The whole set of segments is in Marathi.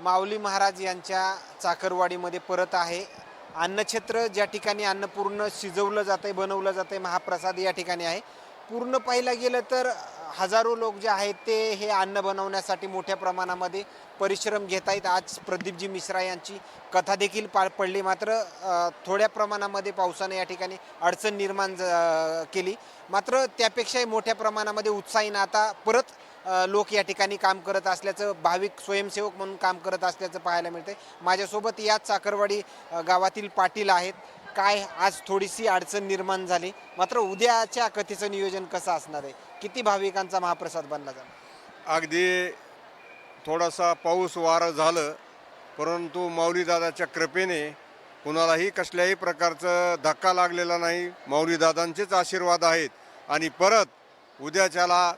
माऊली महाराज यांच्या चाकरवाडीमध्ये परत आहे. अन्नक्षेत्र ज्या ठिकाणी अन्न पूर्ण शिजवलं जातं आहे बनवलं जातं आहे महाप्रसाद या ठिकाणी आहे. पूर्ण पाहिलं गेलं तर हजारो लोक जे आहेत ते हे अन्न बनवण्यासाठी मोठ्या प्रमाणामध्ये परिश्रम घेत आहेत. आज प्रदीपजी मिश्रा यांची कथा देखील पा पडली. मात्र थोड्या प्रमाणामध्ये पावसाने या ठिकाणी अडचण निर्माण ज- केली. मात्र त्यापेक्षाही मोठ्या प्रमाणामध्ये उत्साहीनं आता परत लोक या ठिकाणी काम करत असल्याचं भाविक स्वयंसेवक म्हणून काम करत असल्याचं पाहायला मिळते माझ्यासोबत याच साखरवाडी गावातील पाटील आहेत. काय आज थोडीशी अडचण निर्माण झाली. मात्र उद्याच्या कथेचं नियोजन कसं असणार आहे? किती भाविकांचा महाप्रसाद बनला जाणार? अगदी थोडासा पाऊस वारं झालं परंतु माऊलीदादाच्या कृपेने कुणालाही कसल्याही प्रकारचं धक्का लागलेला नाही. माऊलीदादांचेच आशीर्वाद आहेत. आणि परत उद्याच्याला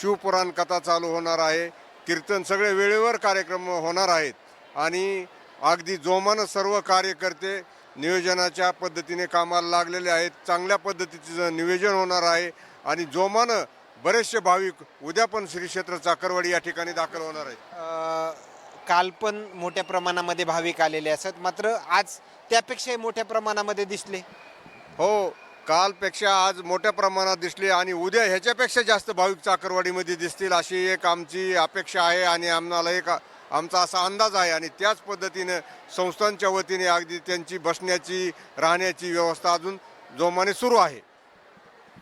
शिवपुराण कथा चालू होणार आहे. कीर्तन सगळे वेळेवर कार्यक्रम होणार आहेत. आणि अगदी जोमानं सर्व कार्यकर्ते नियोजनाच्या पद्धतीने कामाला लागलेले आहेत. चांगल्या पद्धतीचं नियोजन होणार आहे आणि जोमानं बरेचसे भाविक उद्या पण श्री क्षेत्र चाकरवाडी या ठिकाणी दाखल होणार आहेत. काल पण मोठ्या प्रमाणामध्ये भाविक आलेले असत. मात्र आज त्यापेक्षाही मोठ्या प्रमाणामध्ये दिसले. हो कालपेक्षा आज मोठ्या प्रमाणात दिसले आणि उद्या ह्याच्यापेक्षा जास्त भाविक चाकरवाडीमध्ये दिसतील अशी एक आमची अपेक्षा आहे आणि आम्हाला एक आमचा असा अंदाज आहे. आणि त्याच पद्धतीनं संस्थांच्या वतीने अगदी त्यांची बसण्याची राहण्याची व्यवस्था अजून जोमाने सुरू आहे.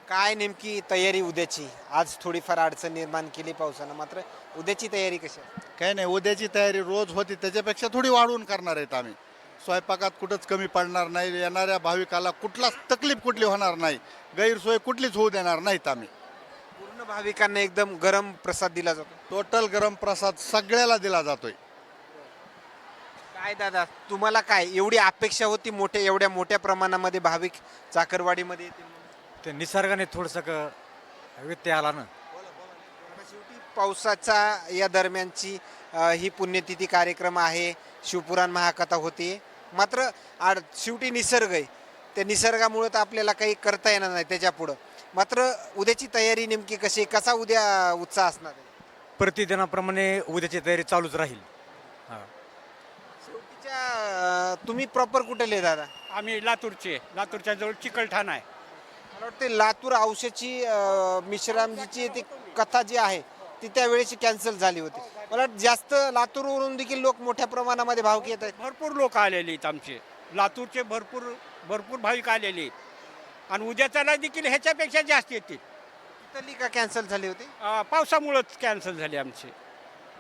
काय नेमकी तयारी उद्याची? आज थोडीफार अडचण निर्माण केली पावसानं मात्र उद्याची तयारी कशी? काही नाही उद्याची तयारी रोज होती त्याच्यापेक्षा थोडी वाढवून करणार आहेत आम्ही. स्वयंपाकात कुठंच कमी पडणार नाही येणाऱ्या भाविकाला कुठलाच तकलीफ कुठली होणार नाही गैरसोय कुठलीच होऊ देणार नाहीत आम्ही. पूर्ण भाविकांना एकदम गरम प्रसाद दिला जातो. टोटल गरम प्रसाद सगळ्याला दिला जातोय. काय दादा तुम्हाला काय एवढी अपेक्षा होती मोठ्या एवढ्या मोठ्या प्रमाणामध्ये भाविक चाकरवाडीमध्ये येतील? म्हणून? ते निसर्गाने थोडंसं क व्यत्यय आला ना. शेवटी पावसाचा या दरम्यानची अ, ही पुण्यतिथी कार्यक्रम आहे. शिवपुराण महाकथा होती. मात्र आड शेवटी निसर्ग आहे. त्या निसर्गामुळे तर आपल्याला काही करता येणार नाही त्याच्या पुढं मात्र उद्याची तयारी नेमकी कशी? कसा उद्या उत्साह असणार आहे? प्रतिदिनाप्रमाणे उद्याची तयारी चालूच राहील. हा. शेवटीच्या अ, तुम्ही प्रॉपर कुठले दादा? आम्ही लातूरचे लातूरच्या जवळ चिकलठाण आहे. मला वाटते लातूर औषधची अ, मिश्रामजीची ती कथा जी आहे ती त्यावेळेची कॅन्सल झाली होती. मला वाटतं जास्त लातूरवरून देखील लोक मोठ्या प्रमाणामध्ये भावक येत आहेत. भरपूर लोक आलेले आहेत आमचे. लातूरचे भरपूर भरपूर भाविक आलेले आहेत. आणि उद्याच्याला देखील ह्याच्यापेक्षा जास्त येतील. इथली का कॅन्सल झाली होती? अं, पावसामुळंच कॅन्सल झाले आमचे.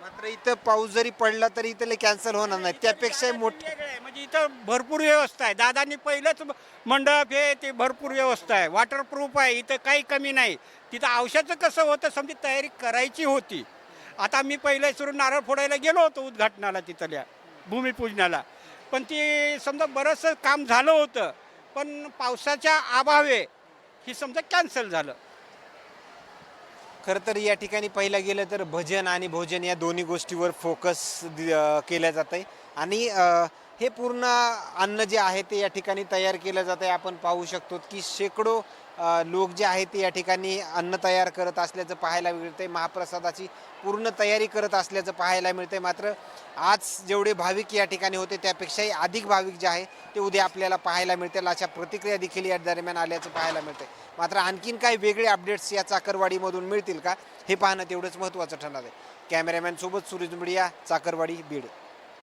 मात्र इथं पाऊस जरी पडला तरी इथले कॅन्सल होणार नाही. त्यापेक्षा मोठं वेगळं आहे. म्हणजे इथं भरपूर व्यवस्था आहे. दादांनी पहिलंच मंडप हे ते भरपूर व्यवस्था आहे. वॉटरप्रूफ आहे. इथं काही कमी नाही. तिथं औषधाचं कसं होतं समजी तयारी करायची होती. आता मी पहिलं सुरू नारळ फोडायला गेलो होतो उद्घाटनाला तिथल्या भूमिपूजनाला. पण ते समजा बरंचसं काम झालं होतं. पण पावसाच्या अभावे ही समजा कॅन्सल झालं. खरं तर या ठिकाणी पाहिलं गेलं तर भजन आणि भोजन या दोन्ही गोष्टीवर फोकस केलं जात आहे आणि हे पूर्ण अन्न जे आहे ते या ठिकाणी तयार केलं जात आहे आपण पाहू शकतो की शेकडो लोक जे आहेत ते या ठिकाणी अन्न तयार करत असल्याचं पाहायला मिळतंय. महाप्रसादाची पूर्ण तयारी करत असल्याचं पाहायला मिळतंय. मात्र आज जेवढे भाविक या ठिकाणी होते त्यापेक्षाही अधिक भाविक जे आहे ते उद्या आपल्याला पाहायला मिळतील. अशा प्रतिक्रिया देखील या दरम्यान आल्याचं पाहायला मिळतंय. मात्र आणखीन काही वेगळे अपडेट्स या चाकरवाडीमधून मिळतील का हे पाहणं तेवढंच महत्त्वाचं ठरणार आहे. कॅमेरामॅनसोबत सुरेश मीडिया चाकरवाडी बीड.